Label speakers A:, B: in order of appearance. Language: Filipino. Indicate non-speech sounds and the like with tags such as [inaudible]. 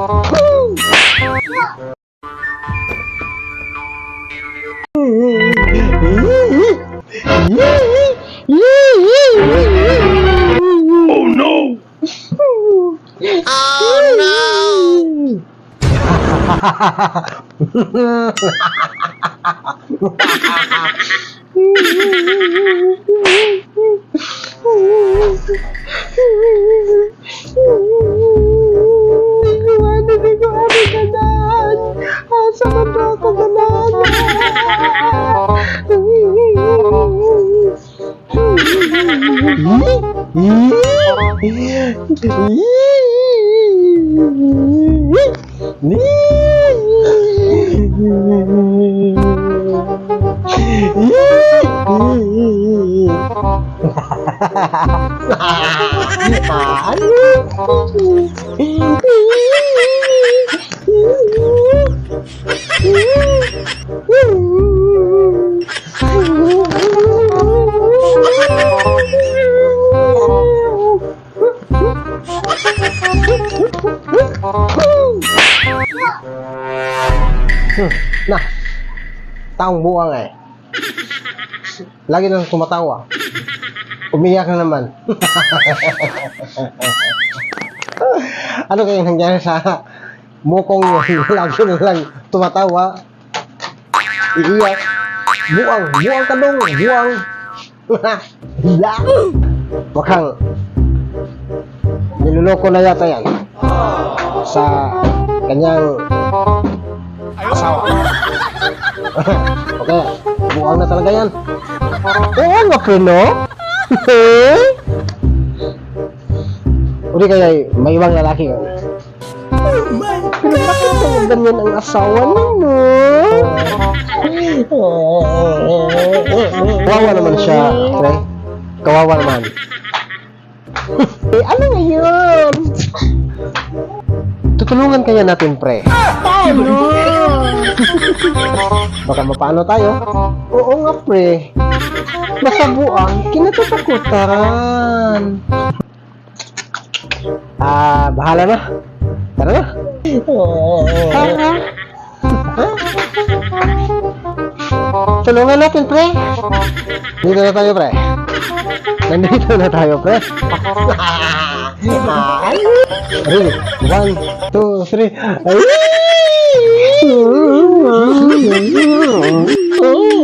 A: Oh no!
B: oh [laughs] no! [laughs] Woo! [laughs] [laughs] Nah, taong buwang eh. Lagi nang tumatawa. Umiyak na naman. [laughs] ano kayong nangyari sa mukong yun? [laughs] Lagi na lang tumatawa. Iiyak. Buwang, buwang ka dong, buwang. [laughs] Hila. Niloloko na yata yan sa kanyang asawa. okay, buwang na talaga yan. Oo nga, pre, no? Uli kaya may ibang lalaki yun. Oh my God! Bakit kaya ganyan ang asawa ninyo? Kawawa naman siya, pre. Kawawa naman. eh, ano ngayon? Tutulungan kaya natin, pre. Paano? Baka mapano tayo? Oo nga, pre. Basta buang, kinatatakutan. Ah, bahala na. Tara na. Tara. Tulungan natin, pre. Dito na tayo, pre. Nandito na tayo, pre. [laughs] అరే one two three అయ్యి